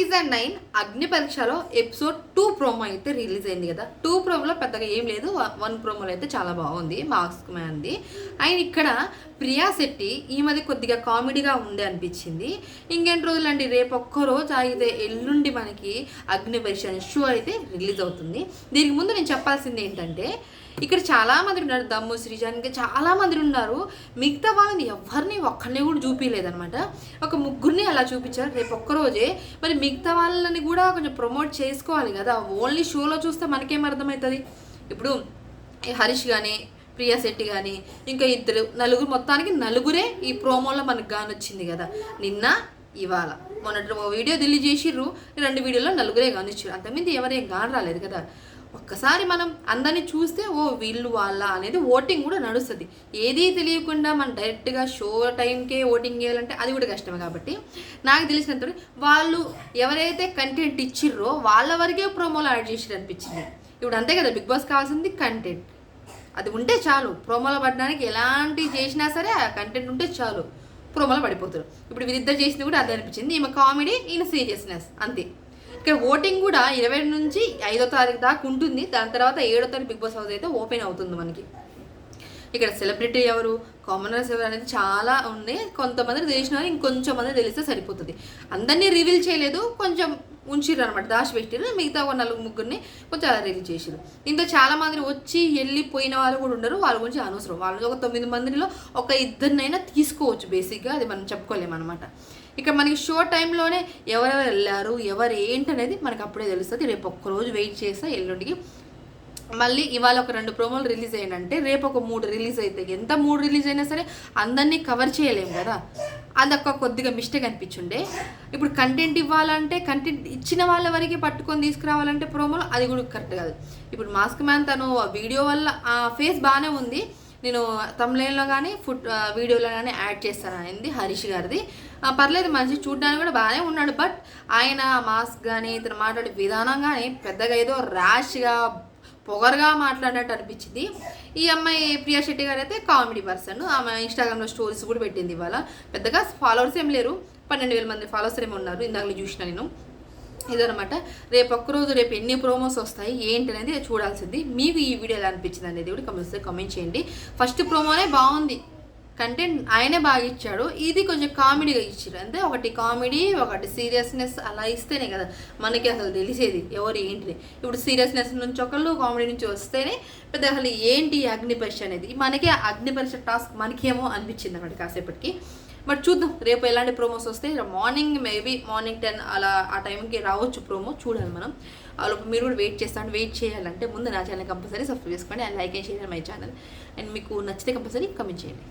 Season nine అగ్ని పరీక్షలో episode two promo అయితే రిలీజ్ అయింది కదా. టూ ప్రోమోలో పెద్దగా ఏం లేదు. వన్ ప్రోమోలో అయితే చాలా బాగుంది. మాస్క్ మ్యాన్ది అండ్ ఇక్కడ ప్రియా శెట్టి ఈ మధ్య కొద్దిగా కామెడీగా ఉంది అనిపించింది. ఇంకెన్ని రోజులండి? రేపు ఒక్క రోజు ఆగితే ఎల్లుండి మనకి అగ్ని పరీక్ష షో అయితే రిలీజ్ అవుతుంది. దీనికి ముందు నేను చెప్పాల్సింది ఏంటంటే ఇక్కడ చాలా మంది ఉన్నారు. దమ్ము శ్రీజ ఇంకా చాలా మంది ఉన్నారు. మిగతా వాళ్ళని ఎవరిని ఒక్కరిని కూడా చూపించలేదనమాట ఒక ముగ్గురిని అలా చూపించారు. రేపు ఒక్కరోజే. మరి మిగతా వాళ్ళని కూడా కొంచెం ప్రమోట్ చేసుకోవాలి కదా. ఓన్లీ షోలో చూస్తే మనకేం అర్థమవుతుంది? ఇప్పుడు హరీష్ కానీ ప్రియా శెట్టి కానీ ఇంకా ఇద్దరు నలుగురు మొత్తానికి నలుగురే ఈ ప్రోమోలో మనకు కానొచ్చింది కదా. నిన్న ఇవాళ. మొన్నటి ఓ వీడియో ఢిల్లీ చేసిర్రు. ఈ రెండు వీడియోలో నలుగురే కానిచ్చారు అంతమంది ఎవరేం కాని రాలేదు కదా. ఒక్కసారి మనం అందరిని చూస్తే ఓ వీళ్ళు వాళ్ళ అనేది ఓటింగ్ కూడా నడుస్తుంది. ఏదీ తెలియకుండా మనం డైరెక్ట్గా షో టైంకే ఓటింగ్ చేయాలంటే అది కూడా కష్టమే కాబట్టి నాకు తెలిసినంత వాళ్ళు ఎవరైతే కంటెంట్ ఇచ్చిర్రో వాళ్ళ వరకే ప్రోమోలు యాడ్ చేసి అనిపించింది. ఇప్పుడు అంతే కదా బిగ్ బాస్ కావాల్సింది కంటెంట్ అది ఉంటే చాలు. ప్రోమోలో పడడానికి ఎలాంటి చేసినా సరే ఆ కంటెంట్ ఉంటే చాలు. ప్రోమోలో పడిపోతారు. ఇప్పుడు వీరిద్దరు చేసింది కూడా అదే అనిపించింది. ఈమె కామెడీ ఈయన సీరియస్నెస్ అంతే. ఇక్కడ ఓటింగ్ కూడా ఇరవై నుంచి ఐదో తారీఖు దాకా ఉంటుంది. దాని తర్వాత ఏడో తారీఖు బిగ్ బాస్ హౌస్ అయితే ఓపెన్ అవుతుంది మనకి. ఇక్కడ సెలబ్రిటీ ఎవరు కామనర్స్ ఎవరు అనేది చాలా ఉంది. కొంతమంది తెలిసిన ఇంకొంచెం మంది తెలిస్తే సరిపోతుంది. అందరినీ రివీల్ చేయలేదు. కొంచెం ఉంచిర్రు అనమాట దాచి పెట్టిర్రు మిగతా ఒక నలుగురు ముగ్గురిని కొంచెం అలా రిలీజ్ చేసిరు ఇంత చాలామంది వచ్చి వెళ్ళిపోయిన వాళ్ళు కూడా ఉండరు వాళ్ళ గురించి అనవసరం. వాళ్ళు ఒక తొమ్మిది మందిలో ఒక ఇద్దరినైనా తీసుకోవచ్చు బేసిక్గా అది మనం చెప్పుకోలేము అనమాట మనకి షో టైంలోనే ఎవరెవరు వెళ్ళారు ఎవరు ఏంటి అనేది మనకు అప్పుడే తెలుస్తుంది. రేపు ఒక్కరోజు వెయిట్ చేస్తా ఎల్లుండికి మళ్ళీ ఇవాళ ఒక రెండు ప్రోమోలు రిలీజ్ అయినంటే రేపు ఒక మూడు రిలీజ్ అవుతాయి ఎంత మూడు రిలీజ్ అయినా సరే అందరినీ కవర్ చేయలేము కదా. అదొక కొద్దిగా మిస్టేక్ అనిపించుండే. ఇప్పుడు కంటెంట్ ఇవ్వాలంటే కంటెంట్ ఇచ్చిన వాళ్ళ వరకే పట్టుకొని తీసుకురావాలంటే ప్రోమోలు అది కూడా కరెక్ట్ కాదు. ఇప్పుడు మాస్క్ మ్యాన్ తను వీడియో వల్ల ఆ ఫేస్ బాగానే ఉంది. నేను తమిళంలో కానీ ఫుడ్ వీడియోలో కానీ యాడ్ చేస్తాను అనేది హరీష్ గారిది. పర్లేదు మనిషి చూడడానికి కూడా బాగానే ఉన్నాడు. బట్ ఆయన మాస్క్ కానీ ఇతను మాట్లాడే విధానం కానీ పెద్దగా ఏదో ర్యాష్గా పొగరుగా మాట్లాడినట్టు అనిపించింది. ఈ అమ్మాయి ప్రియా శెట్టి గారు అయితే కామెడీ పర్సన్. ఆమె ఇన్స్టాగ్రామ్లో స్టోరీస్ కూడా పెట్టింది ఇవాళ. పెద్దగా ఫాలోవర్స్ ఏం లేరు. పన్నెండు వేల మంది ఫాలోవర్స్ ఏమి ఉన్నారు. ఇందాక చూసిన నేను. ఇదనమాట రేపు ఒక్కరోజు రేపు ఎన్ని ప్రోమోస్ వస్తాయి ఏంటి అనేది చూడాల్సింది. మీకు ఈ వీడియో ఎలా అనిపించింది అనేది కూడా కమెంట్స్ కామెంట్ చేయండి. ఫస్ట్ ప్రోమోనే బాగుంది. కంటెంట్ ఆయనే బాగా ఇచ్చాడు. ఇది కొంచెం కామెడీగా ఇచ్చారు అంటే ఒకటి కామెడీ ఒకటి సీరియస్నెస్ అలా ఇస్తేనే కదా మనకి అసలు తెలిసేది. ఎవరు ఏంటిది? ఇప్పుడు సీరియస్నెస్ నుంచి ఒకళ్ళు కామెడీ నుంచి వస్తేనే పెద్ద అసలు ఏంటి అగ్నిపరీక్ష అనేది? మనకే అగ్నిపరీక్ష టాస్క్ మనకేమో అనిపించింది అన్నమాట కాసేపటికి. బట్ చూద్దాం. రేపు ఎలాంటి ప్రోమోస్ వస్తాయి? మార్నింగ్ మేబీ మార్నింగ్ టెన్ అలా ఆ టైంకి రావచ్చు ప్రోమో చూడాలి మనం. లోపు మీరు కూడా వెయిట్ చేస్తాను వెయిట్ చేయాలంటే ముందు నా ఛానల్ కంపల్సరీ సబ్స్క్రైబ్ చేసుకోండి. And like and share my channel and మీకు నచ్చితే కంపల్సరీ కమెంట్ చేయండి.